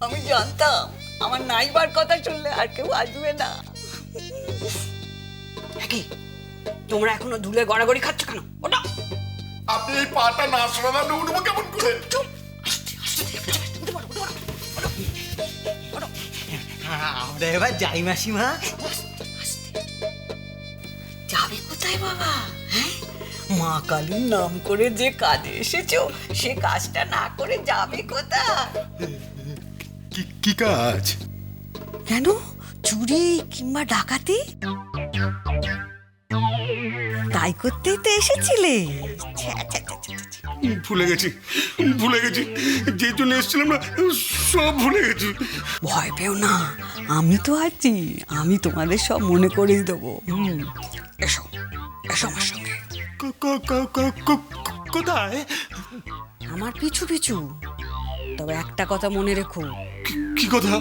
আমি জানতাম আমার নাইবার কথা শুনলে আর কেউ আসবে না। কি? তোমরা এখনও ধুলে গড়াগড়ি খাচ্ছ কেন? ওটা আপনি এই পাটা না সরালে উঠবো কেমন করে? আমরা এবার যাই মাসিমা। যাবে কোথায় বাবা? হ্যাঁ? মা কালীর নাম করে যে কাজে এসেছ সে কাজটা না করে যাবে কোথায়? কি কি কাজ? কেন? চুরি কিংবা ডাকাতি? তাই করতেই তো এসেছিলে। ছ্যা, ছ্যা, ছ্যা, ছ্যা, ছ্যা। ভুলে গেছি ভুলে গেছি। যে জন্য এসেছিলাম না সব ভুলে গেছি। ভয় পেও না আমি তো আছি আমি তোমাদের সব মনে করেই দেবো। হুম, এসো এসো আমার সঙ্গে। ক- ক- ক- ক- ক- কোথায়? আমার পিছু পিছু। তবে একটা কথা মনে রেখো। কি- কথা?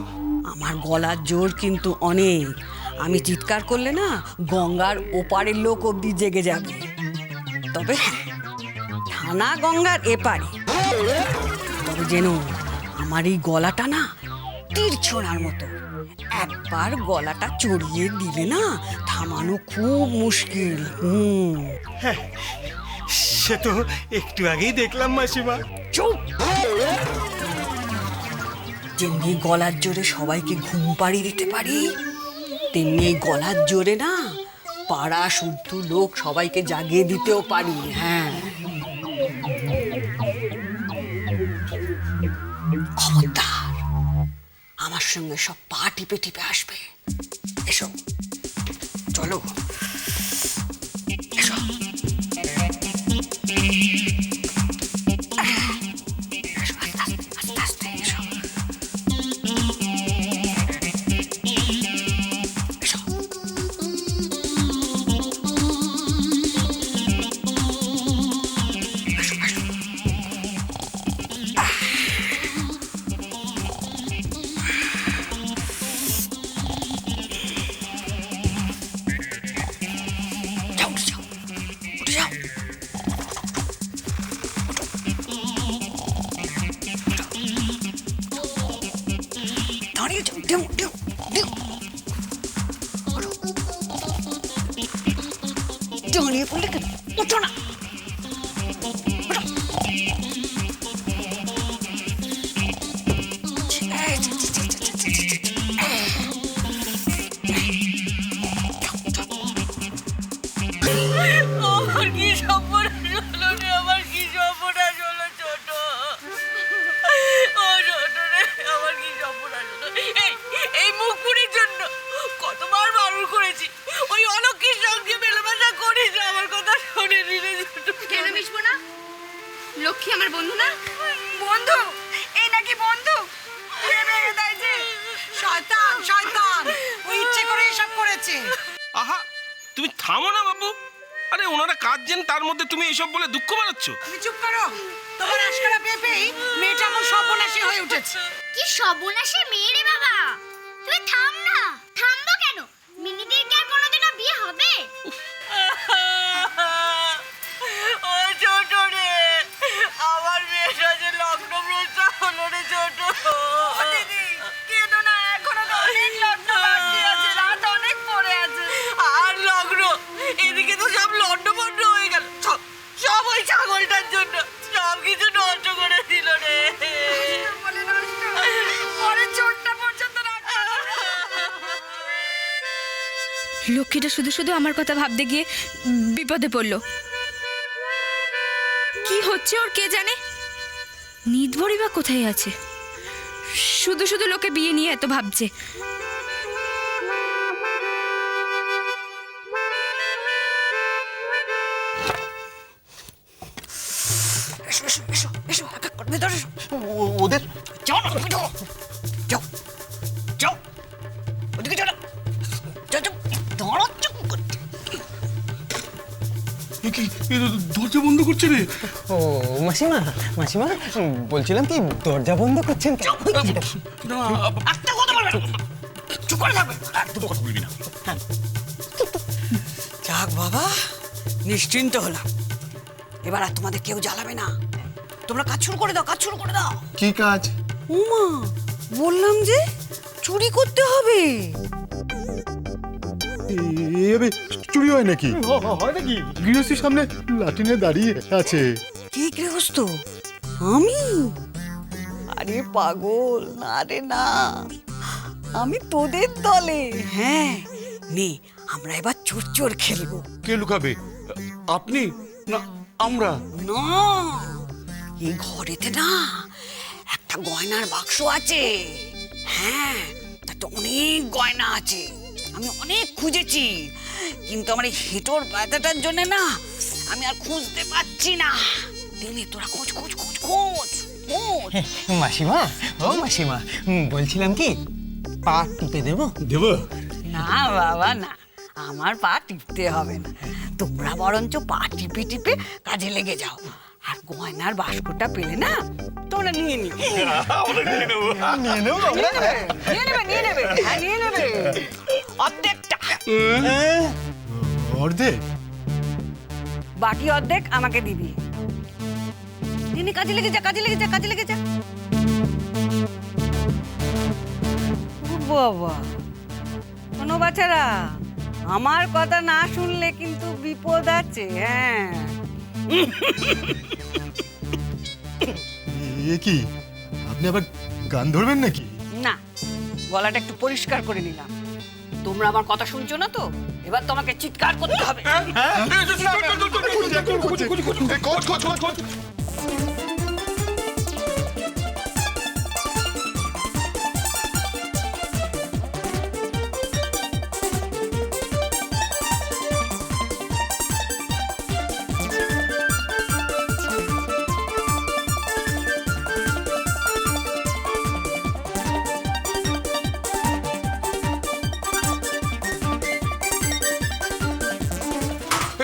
আমার গলার জোর কিন্তু অনেক। আমি চিৎকার করলে না গঙ্গার ওপারের লোক অব্দি জেগে যাবে। তবে হ্যাঁ থানা গঙ্গার এপারে। তবে যেন আমার এই গলাটা না তীর ছোঁড়ার মতো। একবার গলাটা চড়িয়ে দিলে না থামানো খুব মুশকিল। হুম। সে তো একটু আগেই দেখলাম মাসিমা। চুপ! যেমনি গলার জোরে সবাইকে ঘুম পাড়িয়ে দিতে পারি, তেমনি এই গলার জোরে না পাড়া শুদ্ধ লোক সবাইকে জাগিয়ে দিতেও পারি হ্যাঁ। খবরদার, আমার সঙ্গে সব পা টিপে টিপে আসবে। এসো, চলো। ജോണിയെ പുള്ളിക്ക് മുട്ടോണം লক্ষ্মী আমার বন্ধু না? বন্ধু? এই নাকি বন্ধু? বিয়ে দেয় যে। শয়তান শয়তান। ও ইচ্ছে করে এসব করেছে। আহা তুমি থামো না বাবু। আরে ওনারা কাজ যেন তার মধ্যে তুমি এসব বলে দুঃখ বাড়াচ্ছ। তুমি চুপ করো। তোমার আশকারা পেয়ে পেয়েই মেয়েটা আমার সর্বনাশী হয়ে উঠেছে। কি সর্বনাশী মেয়ে রে বাবা? তুই থাম না। থামবো কেন? মিনিদের লক্ষ্মীটা শুধু শুধু আমার কথা ভাবতে গিয়ে বিপদে পড়ল। কি হচ্ছে ওর কে জানে? নিদভরি বা কোথায় আছে? শুধু শুধু লোকে বিয়ে নিয়ে এত ভাবছে। এসো এসো এসো এসো ওদের যাও না কি? দরজা বন্ধ করছে রে। ও মাসিমা মাসিমা বলছিলাম কি দরজা বন্ধ করছেন না একটা কথা বলবে চুপ করে থাকবে দুটো কথা বলবি না। যাক বাবা নিশ্চিন্ত হলাম। এবার আর তোমাদের কেউ জ্বালাবে না। তোমরা কাজ শুরু করে দাও কাজ শুরু করে দাও। কি কাজ? উমা বললাম যে চুরি করতে হবে। এবে চুরি হয় নাকি? হয় নাকি? গৃহস্থীর সামনে লাঠিনে দাঁড়িয়ে আছে। কি গৃহস্থ? আমি? আরে পাগল না রে না। আমি তোদের দলে। হ্যাঁ নে আমরা এবার চোর চোর খেলব। কে লুকাবে? আপনি? না আমরা? না এই ঘরেতে না একটা গয়নার বাক্স আছে। হ্যাঁ তাতে অনেক গয়না আছে। আমি অনেক খুঁজেছি। কিন্তু আমার এই হেঁটোর ব্যথাটার জন্য না আমি আর খুঁজতে পারছি না। দিনে তোরা খোঁজ খোঁজ খোঁজ খোঁজ খোঁজ। মাসিমা ও মাসিমা বলছিলাম কি পা টিপে দেবো? দেব? না বাবা না আমার পা টিপতে হবে না। তোমরা বরঞ্চ পা টিপে টিপে কাজে লেগে যাও। আর গয়নার বাস্কটা পেলে না তোমরা নিয়ে নিবে। নিয়ে নেবে নিয়ে নেবে নিয়ে নেবে হ্যাঁ নিয়ে নেবে। অর্ধেকটা। অর্ধেক। বাকি অর্ধেক আমাকে দিবি। দিনে কাজে লেগে যা কাজে লেগে যা কাজে লেগে যা। বাবা। শোনো বাচ্চারা আমার কথা না শুনলে কিন্তু বিপদ আছে হ্যাঁ। এ কি আপনি আবার গান ধরবেন নাকি? না গলাটা একটু পরিষ্কার করে নিলাম। তোমরা আমার কথা শুনছো না তো এবার তোমাকে চিৎকার করতে হবে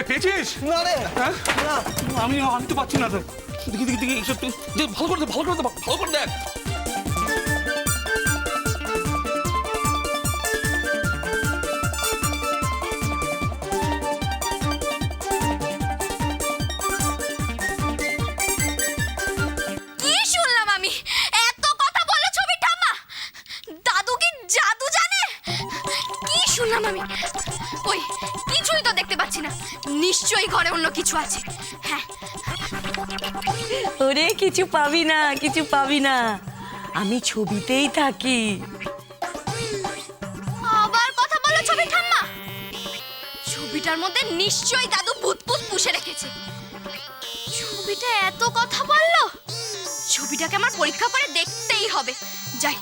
পেয়েছিস? না রে। হ্যাঁ? আমি আমি তো পাচ্ছি না তো দেখি দেখি দেখি এইসব দেখ, ভালো করে দে ভালো করে দে ভালো করে দেখ নিশ্চয়ই ঘরে অন্য কিছু আছে। হ্যাঁ। ওরে কিছু পাবি না কিছু পাবি না। আমি ছবিতেই থাকি। আবার কথা বলো ছবি ঠাম্মা। ছবিটার মধ্যে নিশ্চয়ই দাদু ভূত ভূত পুষে রেখেছে। ছবিটা এত কথা বলল। ছবিটাকে আমার পরীক্ষা করে দেখতেই হবে। যাই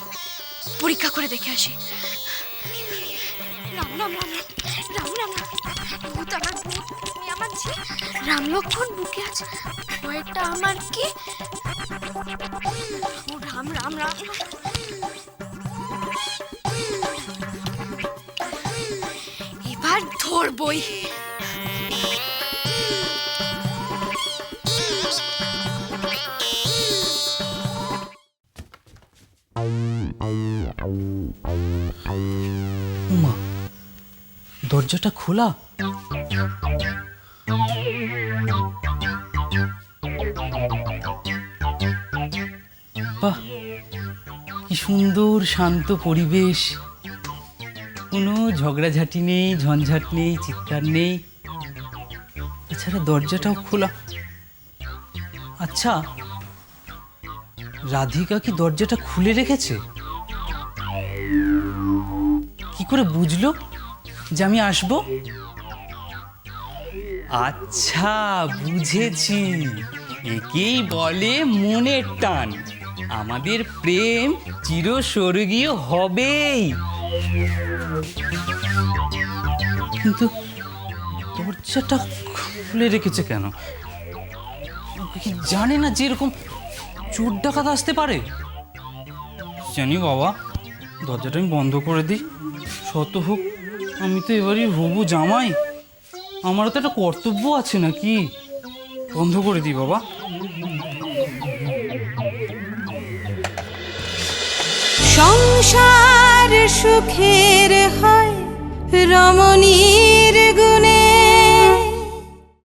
পরীক্ষা করে দেখে আসি। রাম রাম রাম রাম রাম ভূত আমার ভূত তুমি আমার ঝি রাম লক্ষণ বুকে আছে ভয়টা আমার কি ও রাম রাম রাম এবার ধরবই। দরজাটা খোলা। বাহ, কি সুন্দর শান্ত পরিবেশ। কোনো ঝগড়াঝাটি নেই, ঝঞ্ঝাট নেই, চিৎকার নেই। এছাড়া দরজাটাও খোলা। আচ্ছা রাধিকা কি দরজাটা খুলে রেখেছে? কি করে বুঝলো? যে আমি আসব? আচ্ছা বুঝেছি। একেই বলে মনের টান। আমাদের প্রেম চিরস্বর্গীয় হবেই। কিন্তু দরজাটা খুলে রেখেছে কেন? কি জানে না যে এরকম চোর ডাকাত আসতে পারে? জানি বাবা, দরজাটা আমি বন্ধ করে দিই। শত হোক আমি তো এবারই হবু জামাই। আমারও তো একটা কর্তব্য আছে নাকি? বন্ধ করে দিই বাবা। সংসার সুখের হয় রমণীর গুণে।